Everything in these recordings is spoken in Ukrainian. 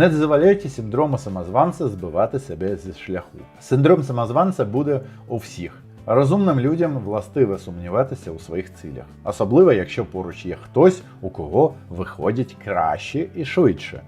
Не дозволяйте синдрому самозванця збивати себе зі шляху. Синдром самозванця буде у всіх. Розумним людям властиво сумніватися у своїх цілях, особливо якщо поруч є хтось, у кого виходять краще і швидше.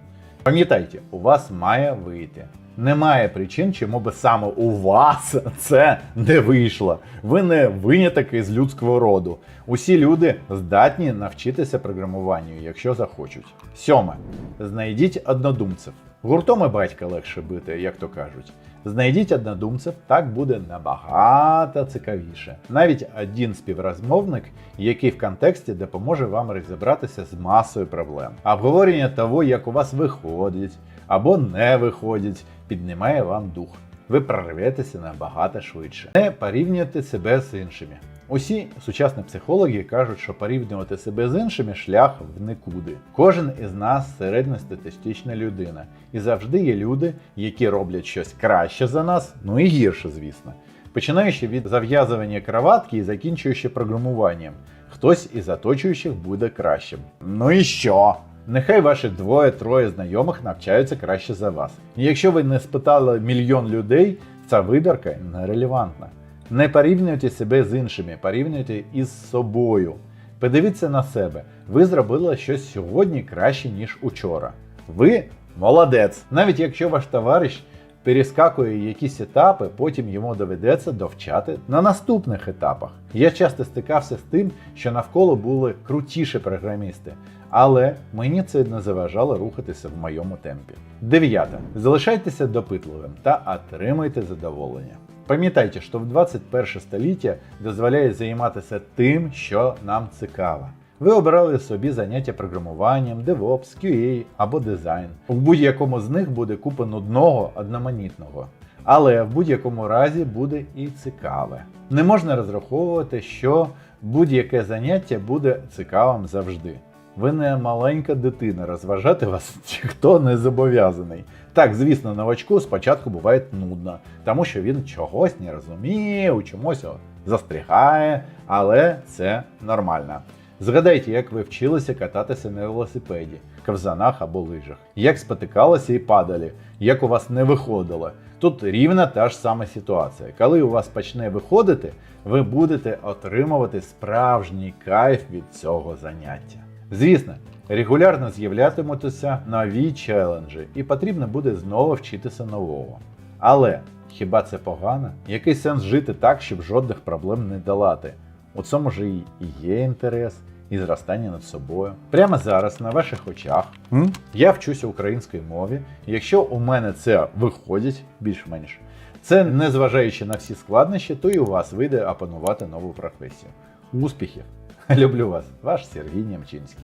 Пам'ятайте, у вас має вийти. Немає причин, чому би саме у вас це не вийшло. Ви не виняток із людського роду. Усі люди здатні навчитися програмуванню, якщо захочуть. Сьоме. Знайдіть однодумців. Гуртом і батька легше бити, як то кажуть. Знайдіть однодумців, так буде набагато цікавіше. Навіть один співрозмовник, який в контексті допоможе вам розібратися з масою проблем. Обговорення того, як у вас виходить або не виходить, піднімає вам дух. Ви прорветеся набагато швидше. Не порівнюйте себе з іншими. Усі сучасні психологи кажуть, що порівнювати себе з іншими шлях в нікуди. Кожен із нас середньостатистична людина, і завжди є люди, які роблять щось краще за нас, ну і гірше, звісно. Починаючи від зав'язування краватки і закінчуючи програмуванням, хтось із оточуючих буде кращим. Ну і що? Нехай ваші двоє-троє знайомих навчаються краще за вас. Якщо ви не спитали мільйон людей, ця вибірка нерелевантна. Не порівнюйте себе з іншими, порівнюйте із собою. Подивіться на себе. Ви зробили щось сьогодні краще, ніж учора. Ви молодець. Навіть якщо ваш товариш перескакує якісь етапи, потім йому доведеться довчати на наступних етапах. Я часто стикався з тим, що навколо були крутіші програмісти, але мені це не заважало рухатися в моєму темпі. Дев'яте. Залишайтеся допитливим та отримуйте задоволення. Пам'ятайте, що в 21 століття дозволяє займатися тим, що нам цікаво. Ви обрали собі заняття програмуванням, DevOps, QA або дизайн. У будь-якому з них буде купа нудного одноманітного. Але в будь-якому разі буде і цікаве. Не можна розраховувати, що будь-яке заняття буде цікавим завжди. Ви не маленька дитина, розважати вас ніхто не зобов'язаний. Так, звісно, новачку спочатку буває нудно, тому що він чогось не розуміє, у чомусь застрягає, але це нормально. Згадайте, як ви вчилися кататися на велосипеді, ковзанах або лижах, як спотикалися і падали, як у вас не виходило. Тут рівна та ж сама ситуація. Коли у вас почне виходити, ви будете отримувати справжній кайф від цього заняття. Звісно, регулярно з'являтимуться нові челенджі, і потрібно буде знову вчитися нового. Але хіба це погано? Який сенс жити так, щоб жодних проблем не долати? У цьому ж і є інтерес, і зростання над собою. Прямо зараз на ваших очах м, я вчуся українській мові. Якщо у мене це виходить більш-менш, це незважаючи на всі складнощі, то і у вас вийде опанувати нову професію. Успіхів! Люблю вас, ваш Сергій Нємчинський.